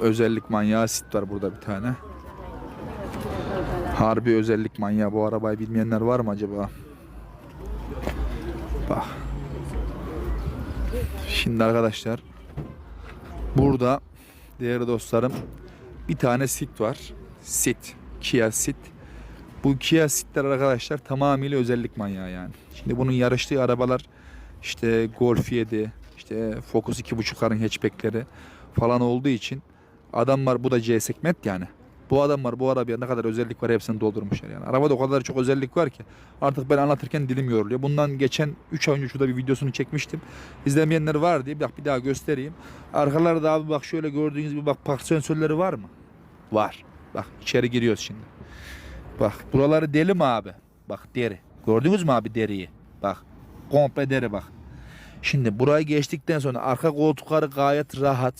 özellik manyağı sit var burada bir tane. Harbi özellik manyağı. Bu arabayı bilmeyenler var mı acaba? Bak. Şimdi arkadaşlar burada değerli dostlarım bir tane sit var. Sit. Kia Sit. Bu Kia Sit'ler arkadaşlar tamamıyla özellik manyağı yani. Şimdi bunun yarıştığı arabalar işte Golf 7, işte Focus 2.5'ların hatchback'leri falan olduğu için adamlar bu da C segment yani. Bu adamlar bu arabaya ne kadar özellik var hepsini doldurmuşlar yani. Arabada o kadar çok özellik var ki artık ben anlatırken dilim yoruluyor. Bundan geçen 3 ay önce şurada bir videosunu çekmiştim. İzlemeyenler var diye bak bir daha göstereyim. Arkalarda abi bak şöyle gördüğünüz gibi bak park sensörleri var mı? Var. Bak içeri giriyoruz şimdi. Bak buraları deli mi abi? Bak deri. Gördünüz mü abi deriyi? Bak komple deri bak. Şimdi burayı geçtikten sonra arka koltukları gayet rahat.